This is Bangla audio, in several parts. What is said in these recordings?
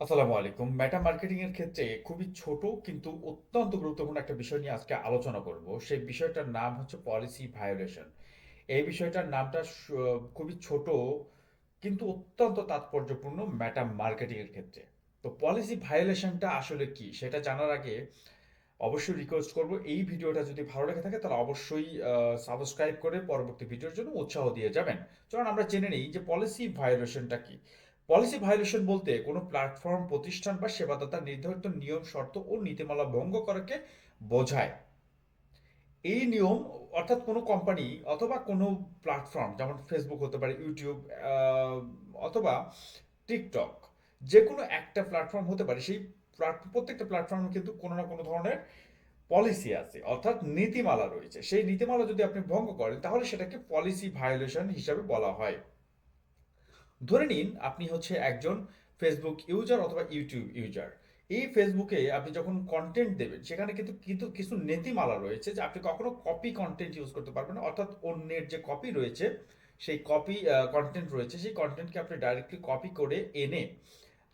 আসসালামু আলাইকুম। মেটা মার্কেটিং এর ক্ষেত্রে খুবই ছোট কিন্তু অত্যন্ত গুরুত্বপূর্ণ একটা বিষয় নিয়ে আজকে আলোচনা করব। সেই বিষয়টার নাম হচ্ছে পলিসি ভায়োলেশন এই বিষয়টার নামটা খুবই ছোট কিন্তু অত্যন্ত তাৎপর্যপূর্ণ মেটা মার্কেটিং এর ক্ষেত্রে। তো পলিসি ভায়োলেশনটা আসলে কি? সেটা জানার আগে অবশ্যই রিকোয়েস্ট করব। এই ভিডিওটা যদি ভালো লেগে থাকে তাহলে অবশ্যই সাবস্ক্রাইব করে পরবর্তী ভিডিওর জন্য উৎসাহ দিয়ে যাবেন। চলুন আমরা জেনে নিই যে পলিসি ভায়োলেশনটা কি। পলিসি ভায়োলেশন বলতে কোনো প্ল্যাটফর্ম, প্রতিষ্ঠান বা সেবাদাতা নির্ধারিত নিয়ম, শর্ত ও নীতিমালা ভঙ্গ করাকে বোঝায়। এই নিয়ম অর্থাৎ কোনো কোম্পানি অথবা কোনো প্ল্যাটফর্ম যেমন ফেসবুক হতে পারে ইউটিউব অথবা টিকটক যে কোনো একটা প্ল্যাটফর্ম হতে পারে, সেই প্রত্যেকটা প্ল্যাটফর্মে কিন্তু কোনো না কোনো ধরনের পলিসি আছে, অর্থাৎ নীতিমালা রয়েছে। সেই নীতিমালা যদি আপনি ভঙ্গ করেন, তাহলে সেটাকে পলিসি ভায়োলেশন হিসাবে বলা হয়। ধরে নিন আপনি হচ্ছে একজন ফেসবুক ইউজার অথবা ইউটিউব ইউজার এই ফেসবুকে আপনি যখন কন্টেন্ট দেবেন, সেখানে কিন্তু কিন্তু কিছু নীতিমালা রয়েছে যে আপনি কখনো কপি কন্টেন্ট ইউজ করতে পারবেন না। অর্থাৎ অন্যের যে কপি রয়েছে, সেই কপি কন্টেন্ট রয়েছে, সেই কন্টেন্টকে আপনি ডাইরেক্টলি কপি করে এনে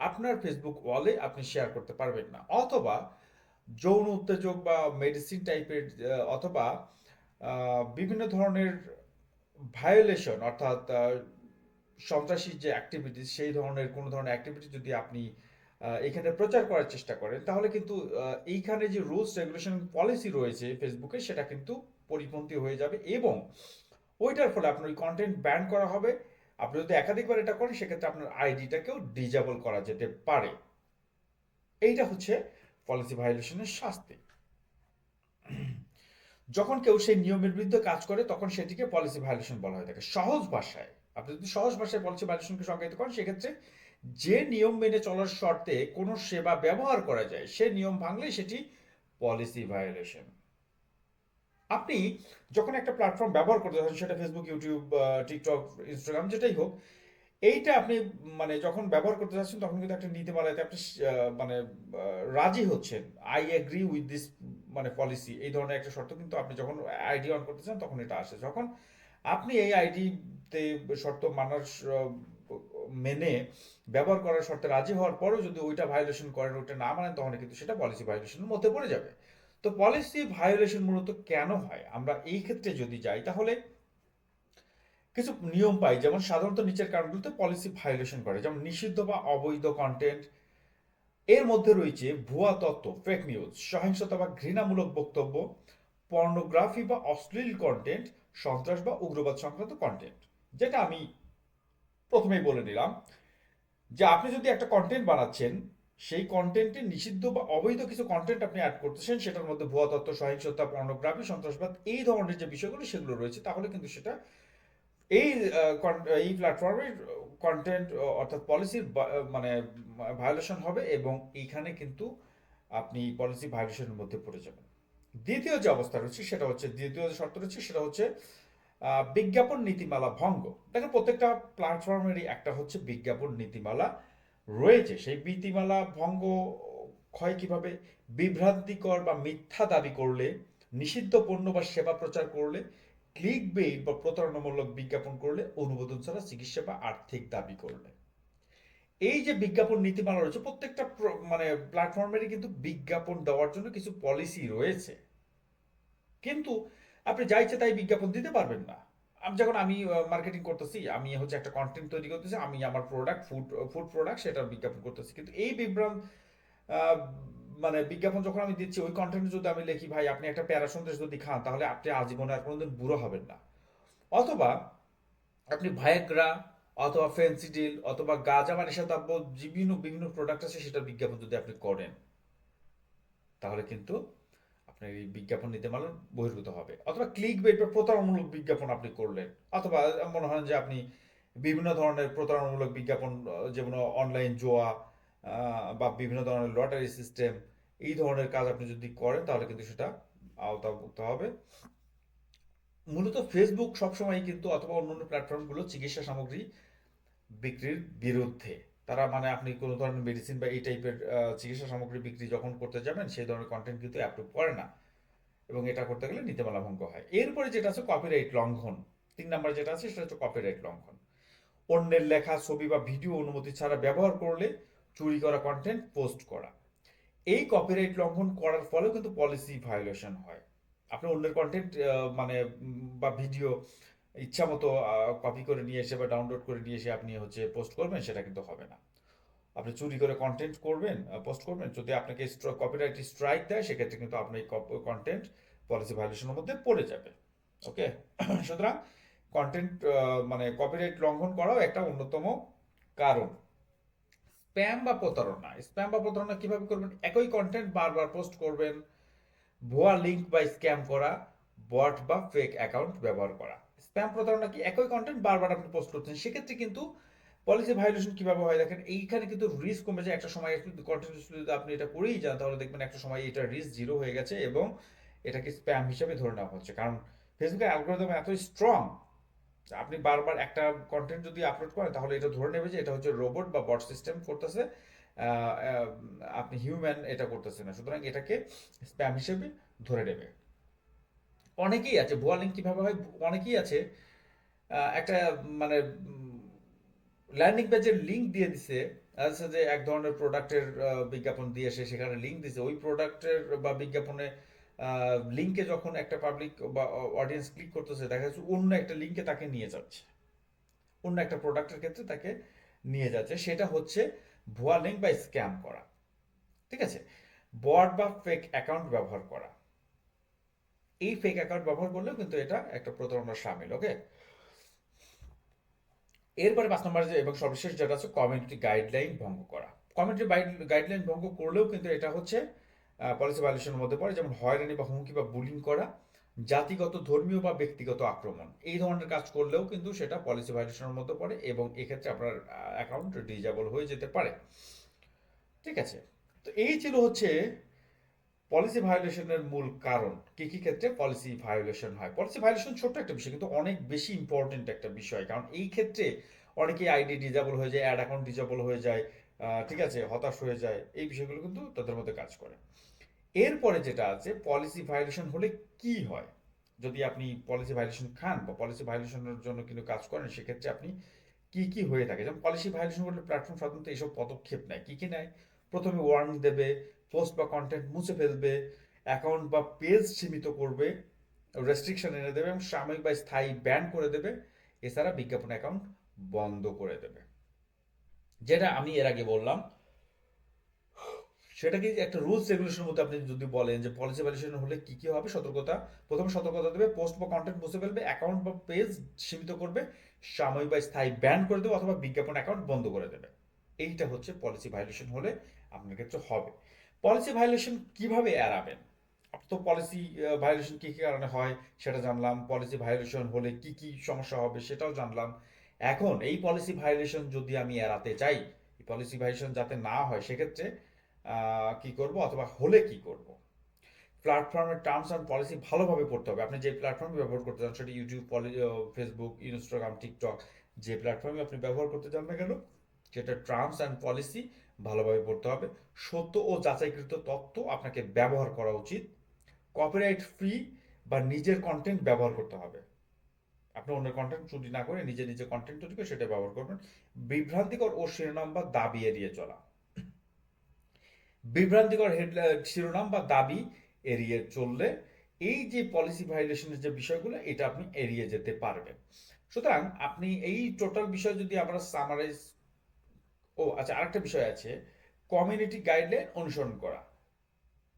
আপনার ফেসবুক ওয়ালে আপনি শেয়ার করতে পারবেন না। অথবা যৌন উত্তেজক বা মেডিসিন টাইপের অথবা বিভিন্ন ধরনের ভায়োলেশন অর্থাৎ সন্ত্রাসী যে অ্যাক্টিভিটিস সেই ধরনের, কোনো ধরনের অ্যাক্টিভিটি যদি আপনি এখানে প্রচার করার চেষ্টা করেন, তাহলে কিন্তু এইখানে যে রুলস রেগুলেশন পলিসি রয়েছে ফেসবুকে সেটা কিন্তু পরিপন্থী হয়ে যাবে এবং ওইটার ফলে আপনার ওই কন্টেন্ট ব্যান করা হবে। আপনি যদি একাধিকবার এটা করেন, সেক্ষেত্রে আপনার আইডিটাকেও ডিজেবল করা যেতে পারে। এইটা হচ্ছে পলিসি ভায়োলেশনের শাস্তি। যখন কেউ সেই নিয়মের বিরুদ্ধে কাজ করে, তখন সেটিকে পলিসি ভায়োলেশন বলা হয়ে থাকে। সহজ ভাষায়। আপনি যদি সহজ ভাষায় পলিসি ভায়োলেশনকে সংজ্ঞায়িত করেন, সেক্ষেত্রে যে নিয়ম মেনে চলার শর্তে কোনো সেবা ব্যবহার করা যায়, সে নিয়ম ভাঙলে সেটি পলিসি ভায়োলেশন আপনি যখন একটা প্ল্যাটফর্ম ব্যবহার করতে যাচ্ছেন সেটা ফেসবুক ইউটিউব টিকটক ইনস্টাগ্রাম যেটাই হোক, এইটা আপনি মানে যখন ব্যবহার করতে যাচ্ছেন, তখন কিন্তু একটা নীতিমালাতে আপনি মানে রাজি হচ্ছেন। আই এগ্রি উইথ দিস মানে পলিসি এই ধরনের একটা শর্ত কিন্তু আপনি যখন আইডি অন করতে চান, তখন এটা আসে। যখন আপনি এই আইডিতে শর্ত মানার, মেনে ব্যবহার করার শর্তে রাজি হওয়ার পরেও যদি ওইটা ভায়োলেশন করেন, ওইটা না মানেন তখন কিন্তু সেটা পলিসি ভায়োলেশনের মধ্যে পড়ে যাবে। তো পলিসি ভায়োলেশন মূলত কেন হয়? আমরা এই ক্ষেত্রে যদি যাই, তাহলে কিছু নিয়ম পাই, যেমন সাধারণত নিচের কারণগুলোতে পলিসি ভায়োলেশন করে, যেমন নিষিদ্ধ বা অবৈধ কন্টেন্ট এর মধ্যে রয়েছে ভুয়া তত্ত্ব ফেক নিউজ সহিংসতা বা ঘৃণামূলক বক্তব্য পর্নোগ্রাফি বা অশ্লীল কন্টেন্ট সন্ত্রাস বা উগ্রবাদ সংক্রান্ত কন্টেন্ট যেটা আমি প্রথমেই বলে নিলাম যে আপনি যদি একটা কন্টেন্ট বানাচ্ছেন, সেই কন্টেন্টে নিষিদ্ধ বা অবৈধ কিছু কন্টেন্ট আপনি অ্যাড করতেছেন, সেটার মধ্যে ভুয়া তথ্য, সহিংসতা পর্নোগ্রাফি সন্ত্রাসবাদ, এই ধরনের যে বিষয়গুলো সেগুলো রয়েছে, তাহলে কিন্তু সেটা এই এই প্ল্যাটফর্মের কন্টেন্ট অর্থাৎ পলিসির মানে ভায়োলেশন হবে এবং এইখানে কিন্তু আপনি পলিসি ভায়োলেশনের মধ্যে পড়ে যাবেন। দ্বিতীয় যে অবস্থা রয়েছে, সেটা হচ্ছে, দ্বিতীয় যে শর্ত রয়েছে, সেটা হচ্ছে বিজ্ঞাপন নীতিমালা ভঙ্গ। দেখেন প্রত্যেকটা প্ল্যাটফর্মেরই একটা হচ্ছে বিজ্ঞাপন নীতিমালা রয়েছে। সেই নীতিমালা ভঙ্গ হয় কীভাবে? বিভ্রান্তিকর বা মিথ্যা দাবি করলে, নিষিদ্ধ পণ্য বা সেবা প্রচার করলে ক্লিক বেইট বা প্রতারণামূলক বিজ্ঞাপন করলে, অনুমোদন ছাড়া চিকিৎসা বা আর্থিক দাবি করলে। এই যে বিজ্ঞাপন নীতিমালা রয়েছে, প্রত্যেকটা মানে প্ল্যাটফর্মেরই কিন্তু বিজ্ঞাপন দেওয়ার জন্য কিছু পলিসি রয়েছে। কিন্তু আপনি যা ইচ্ছে তাই বিজ্ঞাপন দিতে পারবেন না। আমি যখন আমি মার্কেটিং করতেছি, আমি হচ্ছে একটা কন্টেন্ট তৈরি করতেছি, আমি আমার প্রোডাক্ট ফুড ফুড প্রোডাক্ট সেটার বিজ্ঞাপন করতেছি। কিন্তু এই বিভ্রান্ত মানে বিজ্ঞাপন যখন আমি দিচ্ছি, ওই কন্টেন্ট যদি আমি লিখি, ভাই, আপনি একটা প্যারা সন্দেশ যদি খান, তাহলে আপনি আজীবনে আর কোনোদিন বুড়ো হবেন না। অথবা আপনি ভায়াগ্রা অথবা ফেন্সিডিল অথবা গাঁজা মানে সাদাব্য বিভিন্ন বিভিন্ন প্রোডাক্ট আছে সেটার বিজ্ঞাপন যদি আপনি করেন, তাহলে কিন্তু এই বিজ্ঞাপন নিতে মালার বহির্ভূত হবে। অথবা ক্লিক বেট বা প্রতারণামূলক বিজ্ঞাপন আপনি করলেন। অথবা মনে হয় যে আপনি বিভিন্ন ধরনের প্রতারণামূলক বিজ্ঞাপন যেমন অনলাইন জোয়া বা বিভিন্ন ধরনের লটারি সিস্টেম এই ধরনের কাজ আপনি যদি করেন, তাহলে কিন্তু সেটা আওতাভুক্ত হবে। মূলত ফেসবুক সবসময় কিন্তু অথবা অন্যান্য প্ল্যাটফর্মগুলো চিকিৎসা সামগ্রী বিক্রির বিরুদ্ধে। তারা মানে আপনি কোনো ধরনের মেডিসিন বা এই টাইপের চিকিৎসা সামগ্রী বিক্রি যখন করতে যাবেন, সেই ধরনের কন্টেন্ট কিন্তু অ্যাপ্রুভ করে না। এবং এটা করতে গেলে নীতিমালা ভঙ্গ হয়। এরপরে যেটা আছে কপিরাইট লঙ্ঘন। তিন নাম্বার যেটা আছে, সেটা হচ্ছে কপিরাইট লঙ্ঘন। অন্যের লেখা, ছবি বা ভিডিও অনুমতি ছাড়া ব্যবহার করলে চুরি করা কন্টেন্ট পোস্ট করা। এই কপিরাইট লঙ্ঘন করার ফলেও কিন্তু পলিসি ভায়োলেশন হয়। আপনি অন্যের কন্টেন্ট মানে বা ভিডিও ইচ্ছা মতো কপি করে নিয়ে এসে বা ডাউনলোড করে নিয়ে এসে আপনি হচ্ছে পোস্ট করবেন, সেটা কিন্তু হবে না। আপনি চুরি করে কন্টেন্ট করবেন পোস্ট করবেন, যদি আপনাকে কপিরাইট স্ট্রাইক দেয়, সেক্ষেত্রে কিন্তু আপনার এই কন্টেন্ট পলিসি ভায়োলেশনের মধ্যে পড়ে যাবে। ওকে সুতরাং কন্টেন্ট মানে কপিরাইট লঙ্ঘন করাও একটা অন্যতম কারণ। স্প্যাম বা প্রতারণা স্প্যাম বা প্রতারণা কীভাবে করবেন? একই কন্টেন্ট বারবার পোস্ট করবেন, ভুয়া লিঙ্ক বা স্ক্যাম করা বট বা ফেক অ্যাকাউন্ট ব্যবহার করা। স্প্যাম প্রতারণা কি একই কন্টেন্ট বারবার আপনি পোস্ট করছেন? সেক্ষেত্রে কিন্তু পলিসি ভায়োলেশন কীভাবে হয়? দেখেন, এইখানে কিন্তু রিস্ক কমে যায়। একটা সময় কন্টিনিউসলি যদি আপনি এটা করেই যান, তাহলে দেখবেন একটা সময় এটা রিস্ক জিরো হয়ে গেছে এবং এটাকে স্প্যাম হিসেবে ধরে নেওয়া হচ্ছে। কারণ ফেসবুকের অ্যালগোরিদম এত স্ট্রং আপনি বারবার একটা কন্টেন্ট যদি আপলোড করেন, তাহলে এটা ধরে নেবে যে এটা হচ্ছে রোবট বা বট সিস্টেম করতেছে। আপনি হিউম্যান এটা করতেছে না। সুতরাং এটাকে স্প্যাম হিসেবে ধরে নেবে। অনেকেই আছে, ভুয়া লিঙ্ক কীভাবে হয়, অনেকেই আছে একটা মানে ল্যান্ডিং পেজের লিঙ্ক দিয়ে দিছে আছে যে এক ধরনের প্রোডাক্টের বিজ্ঞাপন দিয়ে সে সেখানে লিঙ্ক দিছে। ওই প্রোডাক্টের বা বিজ্ঞাপনে লিঙ্কে যখন একটা পাবলিক বা অডিয়েন্স ক্লিক করতেছে, দেখা যাচ্ছে অন্য একটা লিঙ্কে তাকে নিয়ে যাচ্ছে। অন্য একটা প্রোডাক্টের ক্ষেত্রে তাকে নিয়ে যাচ্ছে। সেটা হচ্ছে ভুয়া লিঙ্ক বা স্ক্যাম করা। ঠিক আছে? বট বা ফেক অ্যাকাউন্ট ব্যবহার করা। এই ফেক অ্যাকাউন্ট ব্যবহার করলেও কিন্তু এটা একটা প্রতারণার সামিল ওকে এরপরে পাঁচ নম্বর যে এবং সর্বশেষ যেটা হচ্ছে কমিউনিটি গাইডলাইন ভঙ্গ করা। কমিউনিটি গাইডলাইন ভঙ্গ করলেও কিন্তু এটা হচ্ছে পলিসি ভায়োলেশনের মধ্যে পড়ে, যেমন হয়রানি বা হুমকি বা বুলিং করা, জাতিগত, ধর্মীয় বা ব্যক্তিগত আক্রমণ। এই ধরনের কাজ করলেও কিন্তু সেটা পলিসি ভায়োলেশনের মধ্যে পড়ে এবং এক্ষেত্রে আপনার অ্যাকাউন্ট ডিজেবল হয়ে যেতে পারে। ঠিক আছে? তো এই ছিল হচ্ছে পলিসি ভায়োলেশনের মূল কারণ কি কি ক্ষেত্রে পলিসি ভায়োলেশন হয়? পলিসি ভায়োলেশন ছোট্ট একটা বিষয়, কিন্তু অনেক বেশি ইম্পর্টেন্ট একটা বিষয়। কারণ এই ক্ষেত্রে অনেকেই আইডি ডিজেবল হয়ে যায় অ্যাড অ্যাকাউন্ট ডিজেবল হয়ে যায় ঠিক আছে, হতাশ হয়ে যায়, এই বিষয়গুলো কিন্তু তাদের মধ্যে কাজ করে। এরপরে যেটা আছে পলিসি ভায়োলেশন হলে কি হয়? যদি আপনি পলিসি ভায়োলেশন খান বা পলিসি ভায়োলেশনের জন্য কিন্তু কাজ করেন, সেক্ষেত্রে আপনি কি কি হয়ে থাকে? যেমন পলিসি ভায়োলেশন করলে প্ল্যাটফর্ম সাধারণত এইসব পদক্ষেপ নেয়। কি কি নেয়? প্রথমে ওয়ার্নিং দেবে পোস্ট বা কন্টেন্ট মুছে ফেলবে অ্যাকাউন্ট বা পেজ সীমিত করবে রেস্ট্রিকশন এনে দেবে এবং সাময়িক বা স্থায়ী ব্যান করে দেবে, এছাড়া বিজ্ঞাপন অ্যাকাউন্ট বন্ধ করে দেবে। যেটা আমি এর আগে বললাম, সেটা কি একটা রুলস রেগুলেশনের মধ্যে আপনি যদি বলেন যে পলিসি ভ্যালিডেশন হলে কি কি হবে, সতর্কতা, প্রথমে সতর্কতা দেবে পোস্ট বা কন্টেন্ট মুছে ফেলবে অ্যাকাউন্ট বা পেজ সীমিত করবে, সাময়িক বা স্থায়ী ব্যান করে দেবে, অথবা বিজ্ঞাপন অ্যাকাউন্ট বন্ধ করে দেবে। এইটা হচ্ছে পলিসি ভায়োলেশন হলে আপনার ক্ষেত্রে হবে। পলিসি ভায়োলেশন কীভাবে এড়াবেন? তো পলিসি ভায়োলেশন কী কী কারণে হয় সেটা জানলাম। পলিসি ভায়োলেশন হলে কি কি সমস্যা হবে সেটাও জানলাম। এখন এই পলিসি ভায়োলেশন যদি আমি এড়াতে চাই পলিসি ভায়োলেশন যাতে না হয় সেক্ষেত্রে কি করব অথবা হলে কি করব? প্ল্যাটফর্মের টার্মস অ্যান্ড পলিসি ভালোভাবে পড়তে হবে। আপনি যে প্ল্যাটফর্ম ব্যবহার করতে চান, সেটা ইউটিউব ফেসবুক ইনস্টাগ্রাম টিকটক যে প্ল্যাটফর্মে আপনি ব্যবহার করতে চান না কেন সেটা টার্মস অ্যান্ড পলিসি ভালোভাবে পড়তে হবে। সত্য ও যাচাইকৃত তথ্য আপনাকে ব্যবহার করা উচিত। কপিরাইট ফ্রি বা নিজের কন্টেন্ট ব্যবহার করতে হবে। আপনি অন্যের কন্টেন্ট চুরি না করে নিজে নিজে কন্টেন্ট তৈরি করে সেটা ব্যবহার করবেন। বিভ্রান্তিকর ও শিরোনাম বা দাবি এড়িয়ে চলা। বিভ্রান্তিকর শিরোনাম বা দাবি এড়িয়ে চললে এই যে পলিসি ভায়োলেশনের যে বিষয়গুলো, এটা আপনি এড়িয়ে যেতে পারবেন। সুতরাং আপনি এই টোটাল বিষয় যদি আমরা সামারাইজ ও আচ্ছা আরেকটা বিষয় আছে। কমিউনিটি গাইডলাইন অনুসরণ করা।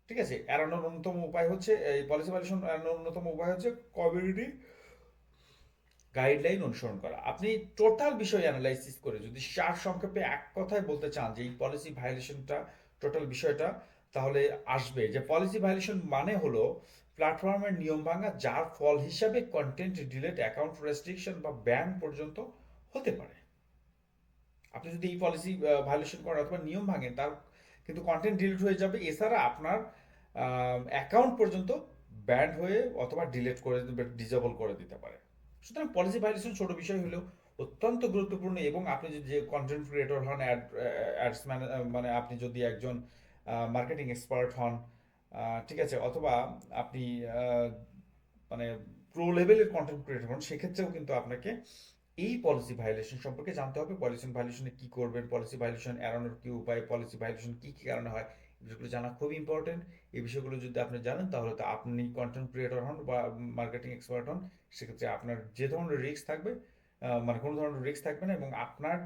ঠিক আছে? এড়ানোর অন্যতম উপায় হচ্ছে, এই পলিসি ভায়োলেশন এড়ানোর অন্যতম উপায় হচ্ছে কমিউনিটি গাইডলাইন অনুসরণ করা। আপনি টোটাল বিষয় অ্যানালাইসিস করে যদি সার সংক্ষেপে এক কথায় বলতে চান যে এই পলিসি ভায়োলেশনটা টোটাল বিষয়টা, তাহলে আসবে যে পলিসি ভায়োলেশন মানে হলো প্ল্যাটফর্মের নিয়ম ভাঙা, যার ফল হিসাবে কন্টেন্ট ডিলেট অ্যাকাউন্ট রেস্ট্রিকশন বা ব্যান পর্যন্ত হতে পারে। আপনি যদি এই পলিসি ভায়োলেশন করেন অথবা নিয়ম ভাঙেন, তার কিন্তু কন্টেন্ট ডিলিট হয়ে যাবে। এছাড়া আপনার অ্যাকাউন্ট পর্যন্ত ব্যান্ড হয়ে অথবা ডিলিট করে ডিজেবল করে দিতে পারে। সুতরাং পলিসি ভায়োলেশন ছোট বিষয় হলেও অত্যন্ত গুরুত্বপূর্ণ এবং আপনি যদি যে কন্টেন্ট ক্রিয়েটর হন অ্যাড অ্যাডসম্যান মানে আপনি যদি একজন মার্কেটিং এক্সপার্ট হন ঠিক আছে, অথবা আপনি মানে প্রো লেভেলের কন্টেন্ট ক্রিয়েটর হন, সেক্ষেত্রেও কিন্তু আপনাকে এই পলিসি ভায়োলেশন সম্পর্কে জানতে হবে। পলিসি ভায়োলেশনে কি করবেন? পলিসি ভায়োলেশন এড়ানোর কি উপায়? পলিসি ভায়োলেশন কি কি কারণে হয়? বিষয়গুলো জানা খুব ইম্পর্টেন্ট এই বিষয়গুলো যদি আপনি জানেন, তাহলে তো আপনি কন্টেন্ট ক্রিয়েটর হন বা মার্কেটিং এক্সপার্ট হন। সেক্ষেত্রে আপনার যে ধরনের রিস্ক থাকবে মানে কোনো ধরনের রিস্ক থাকবে না এবং আপনার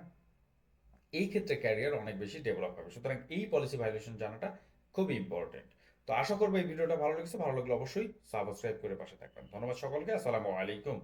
এই ক্ষেত্রে ক্যারিয়ার অনেক বেশি ডেভেলপ হবে। সুতরাং এই পলিসি ভায়োলেশন জানাটা খুবই ইম্পর্টেন্ট তো আশা করব এই ভিডিওটা ভালো লেগেছে। ভালো লাগলে অবশ্যই সাবস্ক্রাইব করে পাশে থাকবেন। ধন্যবাদ সকলকে। আসসালামু আলাইকুম।